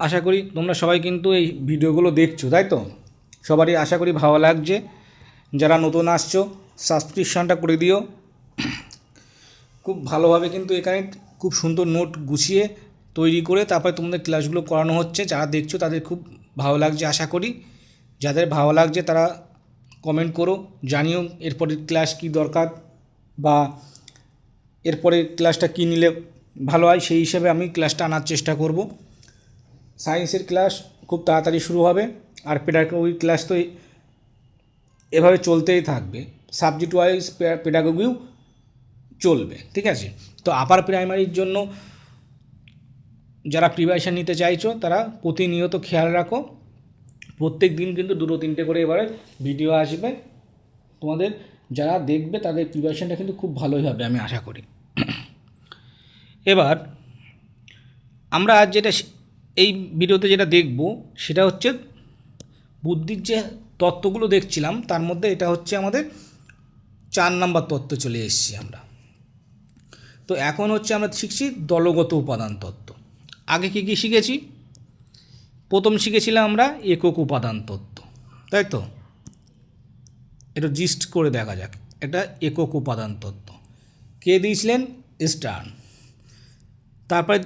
আশা করি তোমরা সবাই কিন্তু এই ভিডিওগুলো দেখছ, তাই তো? সবারই আশা করি ভালো লাগছে। যারা নতুন আসছো সাবস্ক্রিপশনটা করে দিও। খুব ভালোভাবে কিন্তু এখানে খুব সুন্দর নোট গুছিয়ে তৈরি করে তারপরে তোমাদের ক্লাসগুলো করানো হচ্ছে। যারা দেখছ, তাদের খুব ভালো লাগছে, আশা করি। যাদের ভালো লাগছে, তারা কমেন্ট করো, জানিও এরপরের ক্লাস কী দরকার বা এরপরে ক্লাসটা কী নিলে ভালো হয়। সেই হিসাবে আমি ক্লাসটা আনার চেষ্টা করব। সায়েন্সের ক্লাস খুব তাড়াতাড়ি শুরু হবে আর পেডাগোগিক ক্লাস তো এভাবে চলতেই থাকবে। সাবজেক্ট ওয়াইজ পেডাগোগিও চলবে, ঠিক আছে? তো আপার প্রাইমারির জন্য যারা প্রিপারেশান নিতে চাইছো, তারা প্রতিনিয়ত খেয়াল রাখো। প্রত্যেক দিন কিন্তু দুটো তিনটে করে এবারে ভিডিও আসবে। তোমাদের যারা দেখবে, তাদের প্রিপারেশানটা কিন্তু খুব ভালোই হবে, আমি আশা করি। এবার আমরা যেটা এই ভিডিওতে যেটা দেখব, সেটা হচ্ছে বুদ্ধির যে তত্ত্বগুলো দেখছিলাম, তার মধ্যে এটা হচ্ছে আমাদের চার নাম্বার তত্ত্ব চলে এসেছি আমরা। তো এখন হচ্ছে আমরা শিখছি দলগত উপাদান তত্ত্ব। আগে কী কী শিখেছি? প্রথম শিখেছিলাম আমরা একক উপাদান তত্ত্ব, তাই তো? এটা জিস্ট করে দেখা যাক, এটা একক উপাদান তত্ত্ব। কে দিয়েছিলেন? স্টার্ন। তারপরে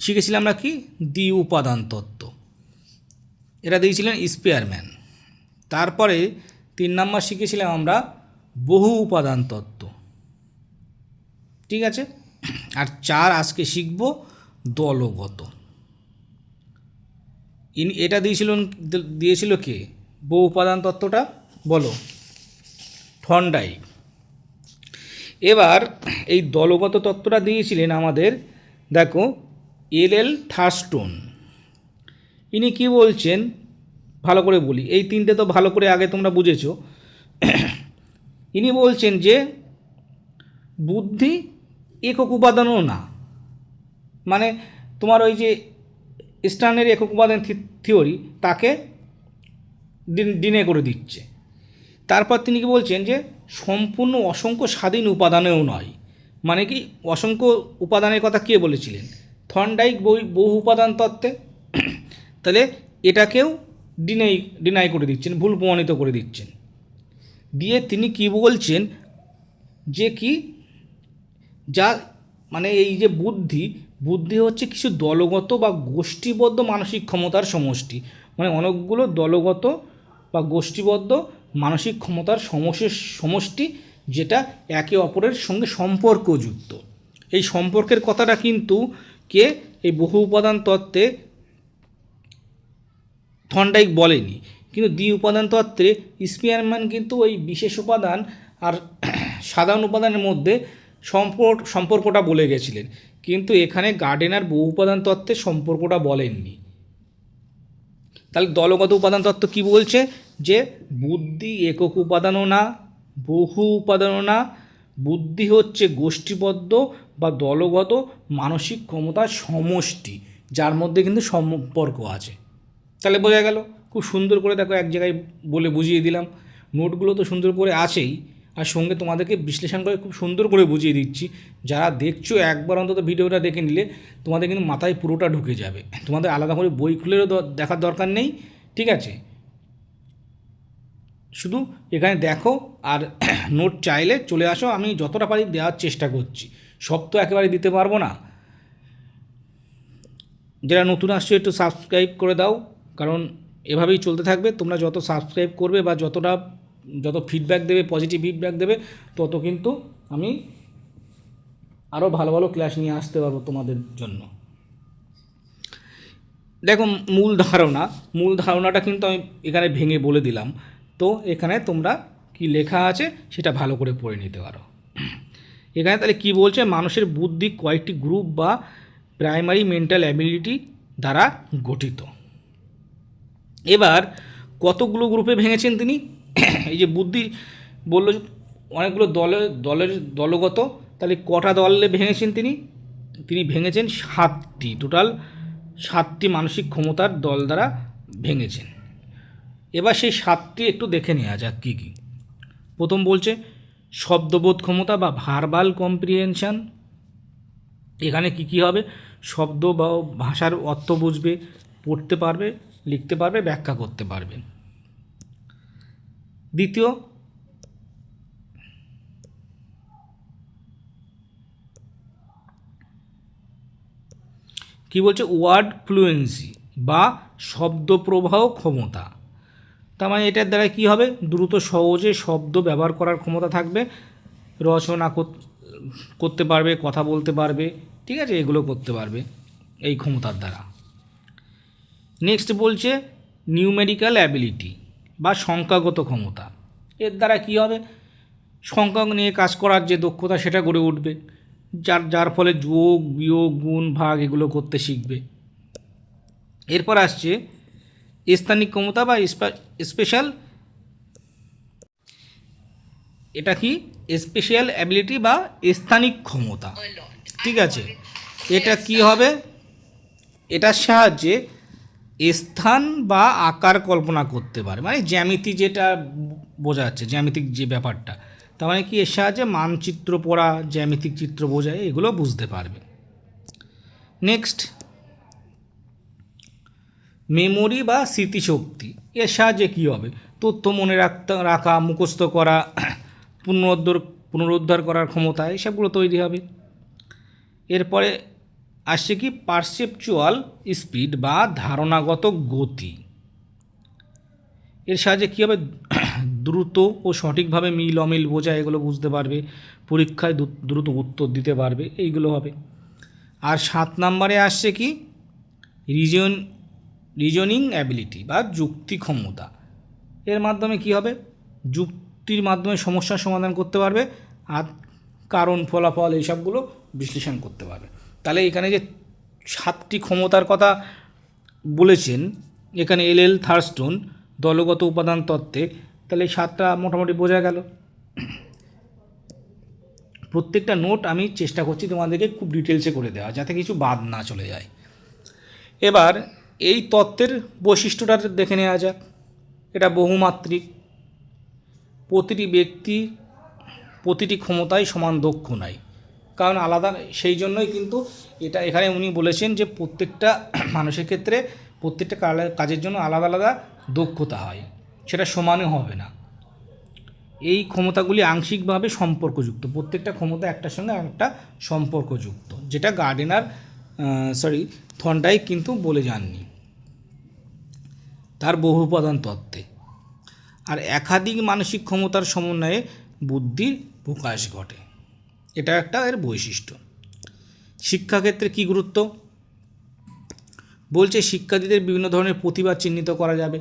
শিখেছিলাম আমরা কি? দ্বি উপাদান তত্ত্ব। এটা দিয়েছিলেন স্পেয়ারম্যান। তারপরে তিন নম্বর শিখেছিলাম আমরা বহু উপাদান তত্ত্ব। ঠিক আছে? আর চার আজকে শিখব দলগত। ইনি, এটা দিয়েছিলেন, দিয়েছিল কে? বহু উপাদান তত্ত্বটা? বলো। ঠন্ডাই এবার এই দলগত তত্ত্বটা দিয়েছিলেন আমাদের, দেখো এল এল থার্স্টোন ইনি কি বলছেন? ভালো করে বলি। এই তিনটে তো ভালো করে আগে তোমরা বুঝেছ। ইনি বলছেন যে, বুদ্ধি একক উপাদানও না। মানে তোমার ওই যে স্টানের একক উপাদান থিওরি, তাকে ডিন- করে দিচ্ছে। তারপর তিনি কি বলছেন যে, সম্পূর্ণ অসংখ্য স্বাধীন উপাদানেও নয়। মানে কি, অসংখ্য উপাদানের কথা কে বলেছিলেন? থর্নডাইক বই বহু উপাদান তত্ত্বে। তাহলে এটাকেও ডিনাই ডিনাই করে দিচ্ছেন, ভুল প্রমাণিত করে দিচ্ছেন। দিয়ে তিনি কি বলছেন যে কি, যা মানে এই যে বুদ্ধি বুদ্ধি হচ্ছে কিছু দলগত বা গোষ্ঠীবদ্ধ মানসিক ক্ষমতার সমষ্টি। মানে অনেকগুলো দলগত বা গোষ্ঠীবদ্ধ মানসিক ক্ষমতার সমষ্টি সমষ্টি যেটা একে অপরের সঙ্গে সম্পর্কযুক্ত। এই সম্পর্কের কথাটা কিন্তু কে এই বহু উপাদান তত্ত্বে থন্ডাইক বলেনি। কিন্তু দ্বি উপাদান তত্ত্বে স্পিয়ারম্যান কিন্তু ওই বিশেষ উপাদান আর সাধারণ উপাদানের মধ্যে সম্পর্ক সম্পর্কটা বলে গেছিলেন। কিন্তু এখানে গার্ডেনার বহু উপাদান তত্ত্বে সম্পর্কটা বলেননি। তাহলে দলগত উপাদান তত্ত্ব কি বলছে? যে বুদ্ধি একক উপাদানও না, বহু উপাদানও না, বুদ্ধি হচ্ছে গোষ্ঠীবদ্ধ বা দলগত মানসিক ক্ষমতার সমষ্টি, যার মধ্যে কিন্তু সম্পর্ক আছে। তাহলে বোঝা গেল, খুব সুন্দর করে দেখো এক জায়গায় বলে বুঝিয়ে দিলাম। নোটগুলো তো সুন্দর করে আছেই, আর সঙ্গে তোমাদেরকে বিশ্লেষণ করে খুব সুন্দর করে বুঝিয়ে দিচ্ছি। যারা দেখছ, একবার অন্তত ভিডিওটা দেখে নিলে তোমাদের কিন্তু মাথায় পুরোটা ঢুকে যাবে। তোমাদের আলাদা করে বই খুলেও দেখার দরকার নেই, ঠিক আছে? শুধু এখানে দেখো আর নোট চাইলে চলে আসো, আমি যতটা পারি দেওয়ার চেষ্টা করছি। সব তো একেবারে দিতে পারব না। যারা নতুন আসছো, একটু সাবস্ক্রাইব করে দাও, কারণ এভাবেই চলতে থাকবে। তোমরা যত সাবস্ক্রাইব করবে বা যতটা, যত ফিডব্যাক দেবে পজিটিভ ফিডব্যাক দেবে, তত কিন্তু আমি আরও ভালো ভালো ক্লাস নিয়ে আসতে পারব তোমাদের জন্য। দেখো, মূল ধারণা, মূল ধারণাটা কিন্তু আমি এখানে ভেঙে বলে দিলাম। তো এখানে তোমরা কি লেখা আছে সেটা ভালো করে পড়ে নিতে পারো। এখানে তাহলে কি বলছে? মানুষের বুদ্ধি কয়েকটি গ্রুপ বা প্রাইমারি মেন্টাল অ্যাবিলিটি দ্বারা গঠিত। এবার কতগুলো গ্রুপে ভেঙেছেন তিনি? এই যে বুদ্ধি বলল অনেকগুলো দলের দলের দলগত, তাহলে কটা দলে ভেঙেছেন তিনি? তিনি ভেঙেছেন সাতটি। টোটাল সাতটি মানসিক ক্ষমতার দল দ্বারা ভেঙেছেন। এবার সেই সাতটি একটু দেখে নেওয়া যাক কী কী। প্রথম বলছে, শব্দবোধ ক্ষমতা বা ভার্বাল কম্প্রিহেনশান। এখানে কি কি হবে? শব্দ বা ভাষার অর্থ বুঝবে, পড়তে পারবে, লিখতে পারবে, ব্যাখ্যা করতে পারবে। দ্বিতীয়, কি বলছে? ওয়ার্ড ফ্লুয়েন্সি বা শব্দপ্রবাহ ক্ষমতা। তার মানে এটার দ্বারা কি হবে? দ্রুত সহজে শব্দ ব্যবহার করার ক্ষমতা থাকবে, রচনা কর- করতে পারবে, কথা বলতে পারবে, ঠিক আছে? এগুলো করতে পারবে এই ক্ষমতার দ্বারা। নেক্সট বলছে নিউমেরিক্যাল অ্যাবিলিটি বা সংখ্যাগত ক্ষমতা। এর দ্বারা কি হবে? সংখ্যা নিয়ে কাজ করার যে দক্ষতা সেটা গড়ে উঠবে, যার যার ফলে যোগ, বিয়োগ, গুণ, ভাগ এগুলো করতে শিখবে। এরপর আসছে স্থানিক ক্ষমতা বা স্পেশাল এটা কি? স্পেশাল অ্যাবিলিটি বা স্থানিক ক্ষমতা। ঠিক আছে? এটা কি হবে? এটার সাহায্যে স্থান বা আকার কল্পনা করতে পারে। মানে জ্যামিতি যেটা বোঝা যাচ্ছে জ্যামিতিক যে ব্যাপারটা। তার মানে কি? এর সাহায্যে মানচিত্র পড়া জ্যামিতিক চিত্র বোঝায় এগুলো বুঝতে পারবে। নেক্সট মেমোরি বা স্মৃতিশক্তি, এর সাহায্যে কী হবে? তথ্য মনে রাখতে, রাখা, মুখস্থ করা, পুনরুদ্ধার পুনরুদ্ধার করার ক্ষমতা, এসবগুলো তৈরি হবে। এরপরে আসছে কি পারসেপচুয়াল স্পিড বা ধারণাগত গতি। এর সাহায্যে কী হবে? দ্রুত ও সঠিকভাবে মিল, অমিল, বোঝা, এগুলো বুঝতে পারবে। পরীক্ষায় দ্রুত উত্তর দিতে পারবে। এইগুলো হবে। আর সাত নম্বরে আসছে কি? রিজন রিজনিং অ্যাবিলিটি বা যুক্তি ক্ষমতা। এর মাধ্যমে কি হবে? যুক্তির মাধ্যমে সমস্যার সমাধান করতে পারবে আর কারণ, ফলাফল এইসবগুলো বিশ্লেষণ করতে পারবে। তাহলে এখানে যে সাতটি ক্ষমতার কথা বলেছেন, এখানে এল এল থার্স্টোন, দলগত উপাদান তত্ত্বে, তাহলে সাতটা মোটামুটি বোঝা গেল। প্রত্যেকটা নোট আমি চেষ্টা করছি তোমাদেরকে খুব ডিটেলসে করে দেওয়া যাতে কিছু বাদ না চলে যায়। এবার এই তত্ত্বের বৈশিষ্ট্যটা দেখে নেওয়া যাক। এটা বহুমাত্রিক। প্রতিটি ব্যক্তি, প্রতিটি ক্ষমতায় সমান দক্ষ নাই। কারণ আলাদা, সেই জন্যই কিন্তু এটা এখানে উনি বলেছেন যে প্রত্যেকটা মানুষের ক্ষেত্রে প্রত্যেকটা কাজের জন্য আলাদা আলাদা দক্ষতা হয়। সেটা সমানে হবে না। এই ক্ষমতাগুলি আংশিকভাবে সম্পর্কযুক্ত। প্রত্যেকটা ক্ষমতা একটার সঙ্গে একটা সম্পর্কযুক্ত। যেটা গার্ডেনার সরি থন্ডাই কিন্তু বলে যাননি। তার বহু উপাদান তত্ত্বে। আর একাধিক মানসিক ক্ষমতার সমন্বয়ে বুদ্ধির প্রকাশ ঘটে। এটা একটা এর বৈশিষ্ট্য। শিক্ষাক্ষেত্রে কী গুরুত্ব? বলছে শিক্ষার্থীদের বিভিন্ন ধরনের প্রতিভা চিহ্নিত করা যাবে।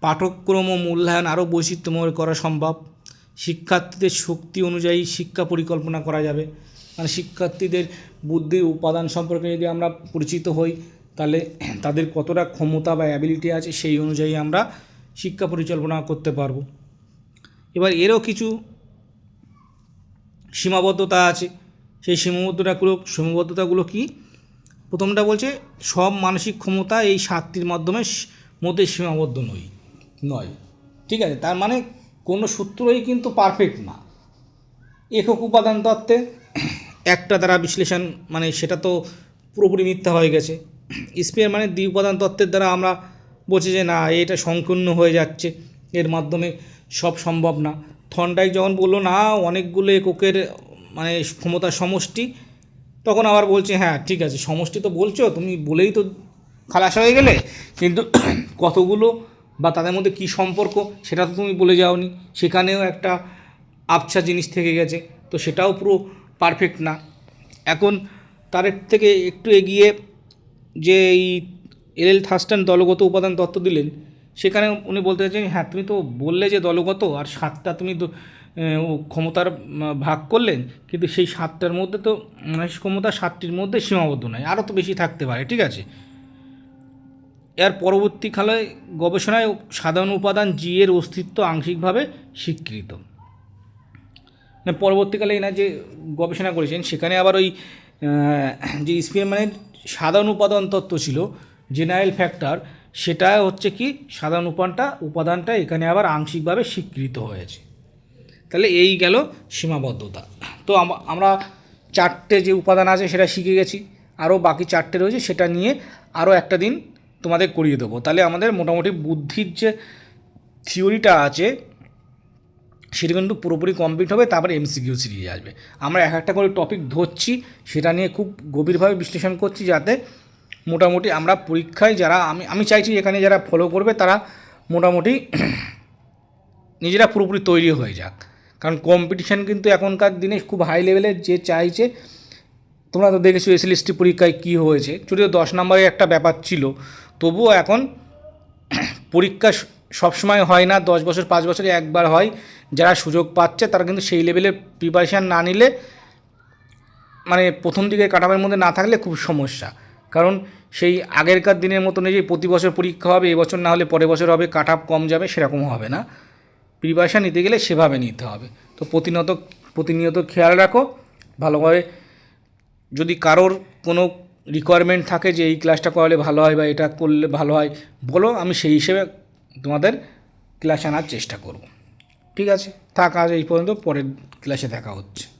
পাঠক্রম ও মূল্যায়ন আরও বৈচিত্র্যময় করা সম্ভব। শিক্ষার্থীদের শক্তি অনুযায়ী শিক্ষা পরিকল্পনা করা যাবে। মানে শিক্ষার্থীদের বুদ্ধির উপাদান সম্পর্কে যদি আমরা পরিচিত হই, তাহলে তাদের কতটা ক্ষমতা বা অ্যাবিলিটি আছে সেই অনুযায়ী আমরা শিক্ষা পরিচালনা করতে পারব। এবার এরও কিছু সীমাবদ্ধতা আছে। সেই সীমাবদ্ধতাগুলো সীমাবদ্ধতাগুলো কি? প্রথমটা বলছে, সব মানসিক ক্ষমতা এই সাতটির মাধ্যমে মধ্যে সীমাবদ্ধ নই, নয়। ঠিক আছে? তার মানে কোনো সূত্রই কিন্তু পারফেক্ট না। একক উপাদান তত্ত্বে একটা দ্বারা বিশ্লেষণ মানে সেটা তো পুরোপুরি মিথ্যা হয়ে গেছে। স্পেয়ার মানে দ্বি উপাদান তত্ত্বের দ্বারা আমরা বলছি যে, না, এটা সংকীর্ণ হয়ে যাচ্ছে, এর মাধ্যমে সব সম্ভব না। থনডাইক যখন বলল, না, অনেকগুলো এককের মানে ক্ষমতা সমষ্টি, তখন আবার বলছে হ্যাঁ ঠিক আছে, সমষ্টি তো বলছো, তুমি বলেই তো খালাস হয়ে গেলে, কিন্তু কতগুলো বা তাদের মধ্যে কী সম্পর্ক, সেটা তো তুমি বলে যাওনি। সেখানেও একটা আবছা জিনিস থেকে গেছে, তো সেটাও পুরো পারফেক্ট না। এখন তার থেকে একটু এগিয়ে যে এই এল এল থাস্টান দলগত উপাদান তত্ত্ব দিলেন, সেখানে উনি বলতে চাইছেন হ্যাঁ তুমি তো বললে যে দলগত আর সাতটা তুমি ক্ষমতার ভাগ করলেন, কিন্তু সেই সাতটার মধ্যে তো মানে ক্ষমতা সাতটির মধ্যে সীমাবদ্ধ নয় আরও তো বেশি থাকতে পারে, ঠিক আছে? এর পরবর্তীকালে গবেষণায় সাধারণ উপাদান জি এর অস্তিত্ব আংশিকভাবে স্বীকৃত। পরবর্তীকালে এনা যে গবেষণা করেছেন, সেখানে আবার ওই যে স্পিয়ারম্যানের সাধারণ উপাদান তত্ত্ব ছিল জেনারেল ফ্যাক্টর সেটা হচ্ছে কি, সাধারণ উপাদানটা উপাদানটা এখানে আবার আংশিকভাবে স্বীকৃত হয়েছে। তাহলে এই গেল সীমাবদ্ধতা। তো আমরা চারটে যে উপাদান আছে, সেটা শিখে গেছি। আরও বাকি চারটে রয়েছে, সেটা নিয়ে আরও একটা দিন তোমাদের করিয়ে দেবো। তাহলে আমাদের মোটামুটি বুদ্ধির যে থিওরিটা আছে সেটা কিন্তু পুরোপুরি কমপ্লিট হবে, তারপরে এমসিকিউ সিরিজ আসবে। আমরা এক একটা করে টপিক ধরছি, সেটা নিয়ে খুব গভীরভাবে বিশ্লেষণ করছি যাতে মোটামুটি আমরা পরীক্ষায় যারা, আমি আমি চাইছি এখানে যারা ফলো করবে, তারা মোটামুটি নিজেরা পুরোপুরি তৈরি হয়ে যাক। কারণ কম্পিটিশান কিন্তু এখনকার দিনে খুব হাই লেভেলের যে চাইছে, তোমরা তো দেখেছ এসএলএসটি পরীক্ষায় কী হয়েছে। যদিও দশ নম্বরের একটা ব্যাপার ছিল, তবুও এখন পরীক্ষা সবসময় হয় না, দশ বছর, পাঁচ বছরে একবার হয়। যারা সুযোগ পাচ্ছে, তারা কিন্তু সেই লেভেলের প্রিপারেশান না নিলে মানে প্রথম দিকে কাটামের মধ্যে না থাকলে খুব সমস্যা। কারণ সেই আগেরকার দিনের মতন যে প্রতি বছর পরীক্ষা হবে এবছর না হলে পরের বছর হবে কাট কম যাবে, সেরকম হবে না। প্রিপারেশান নিতে গেলে সেভাবে নিতে হবে। তো প্রতিনিয়ত প্রতিনিয়ত খেয়াল রাখো। ভালোভাবে যদি কারোর কোনো রিকোয়ারমেন্ট থাকে যে এই ক্লাসটা করালে ভালো হয় বা এটা করলে ভালো হয়, বলো, আমি সেই হিসেবে তোমাদের ক্লাস আনার চেষ্টা করব। ঠিক আছে থাক আজ এই পর্যন্ত পরের ক্লাসে দেখা হচ্ছে।